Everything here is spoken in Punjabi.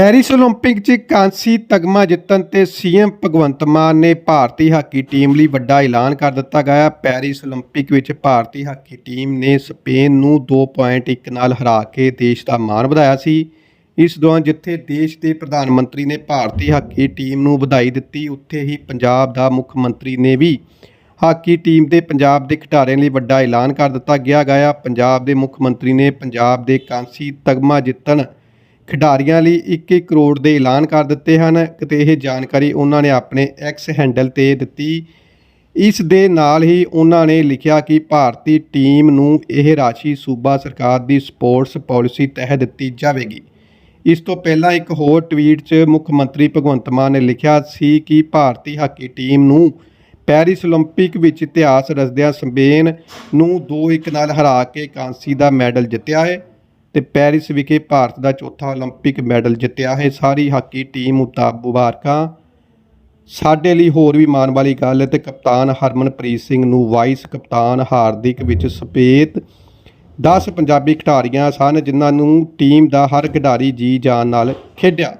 ਪੈਰਿਸ 올림픽 'ਚ ਕਾਂਸੀ ਤਗਮਾ ਜਿੱਤਣ ਤੇ ਸੀਐਮ ਭਗਵੰਤ ਮਾਨ ਨੇ ਭਾਰਤੀ ਹਾਕੀ ਟੀਮ ਲਈ ਵੱਡਾ ਐਲਾਨ ਕਰ ਦਿੱਤਾ ਗਿਆ ਪੈਰਿਸ 올림픽 ਵਿੱਚ ਭਾਰਤੀ ਹਾਕੀ ਟੀਮ ਨੇ ਸਪੇਨ ਨੂੰ 2.1 ਨਾਲ ਹਰਾ ਕੇ ਦੇਸ਼ ਦਾ ਮਾਣ ਵਧਾਇਆ ਸੀ ਇਸ ਦੌਰਾਨ ਜਿੱਥੇ ਦੇਸ਼ ਦੇ ਪ੍ਰਧਾਨ ਮੰਤਰੀ ਨੇ ਭਾਰਤੀ ਹਾਕੀ ਟੀਮ ਨੂੰ ਵਧਾਈ ਦਿੱਤੀ ਉੱਥੇ ਹੀ ਪੰਜਾਬ ਦਾ ਮੁੱਖ ਮੰਤਰੀ ਨੇ ਵੀ ਹਾਕੀ ਟੀਮ ਦੇ ਪੰਜਾਬ ਦੇ ਖਿਡਾਰੀਆਂ ਲਈ ਵੱਡਾ ਐਲਾਨ ਕਰ ਦਿੱਤਾ ਗਿਆ ਗਿਆ ਪੰਜਾਬ ਦੇ ਮੁੱਖ ਮੰਤਰੀ ਨੇ ਪੰਜਾਬ ਦੇ ਕਾਂਸੀ ਤਗਮਾ ਜਿੱਤਣ ਖਿਡਾਰੀਆਂ ਲਈ 21 ਕਰੋੜ ਦੇ ਐਲਾਨ ਕਰ ਦਿੱਤੇ ਹਨ ਤੇ ਇਹ ਜਾਣਕਾਰੀ ਉਹਨਾਂ ਨੇ ਆਪਣੇ ਐਕਸ ਹੈਂਡਲ ਤੇ ਦਿੱਤੀ ਇਸ ਦੇ ਨਾਲ ਹੀ ਉਹਨਾਂ ਨੇ ਲਿਖਿਆ ਕਿ ਭਾਰਤੀ ਟੀਮ ਨੂੰ ਇਹ ਰਾਸ਼ੀ ਸੂਬਾ ਸਰਕਾਰ ਦੀ ਸਪੋਰਟਸ ਪਾਲਿਸੀ ਤਹਿਤ ਦਿੱਤੀ ਜਾਵੇਗੀ ਇਸ ਤੋਂ ਪਹਿਲਾਂ ਇੱਕ ਹੋਰ ਟਵੀਟ 'ਚ ਮੁੱਖ ਮੰਤਰੀ ਭਗਵੰਤ ਮਾਨ ਨੇ ਲਿਖਿਆ ਸੀ ਕਿ ਭਾਰਤੀ ਹਾਕੀ ਟੀਮ ਨੂੰ ਪੈਰਿਸ 올림픽 ਵਿੱਚ ਇਤਿਹਾਸ ਰਚਦਿਆਂ ਸਪੇਨ ਨੂੰ 2-1 ਨਾਲ ਹਰਾ ਕੇ ਕਾਂਸੀ ਦਾ ਮੈਡਲ ਜਿੱਤਿਆ ਹੈ ਤੇ ਪੈਰਿਸ ਵਿਖੇ ਭਾਰਤ ਦਾ ਚੌਥਾ 올림픽 ਮੈਡਲ ਜਿੱਤਿਆ ਹੈ ਸਾਰੀ ਹਾਕੀ ਟੀਮ ਮੁਤਾਬ ਮੁਬਾਰਕਾਂ ਸਾਡੇ ਲਈ ਹੋਰ ਵੀ ਮਾਣ ਵਾਲੀ ਗੱਲ ਹੈ ਤੇ ਕਪਤਾਨ ਹਰਮਨਪ੍ਰੀਤ ਸਿੰਘ ਨੂੰ ਵਾਈਸ ਕਪਤਾਨ ਹਾਰਦਿਕ ਵਿੱਚ ਸਪੇਤ 10 ਪੰਜਾਬੀ ਖਿਡਾਰੀਆਂ ਸਨ ਜਿਨ੍ਹਾਂ ਨੂੰ ਟੀਮ ਦਾ ਹਰ ਖਿਡਾਰੀ ਜੀ ਜਾਨ ਨਾਲ ਖੇਡਿਆ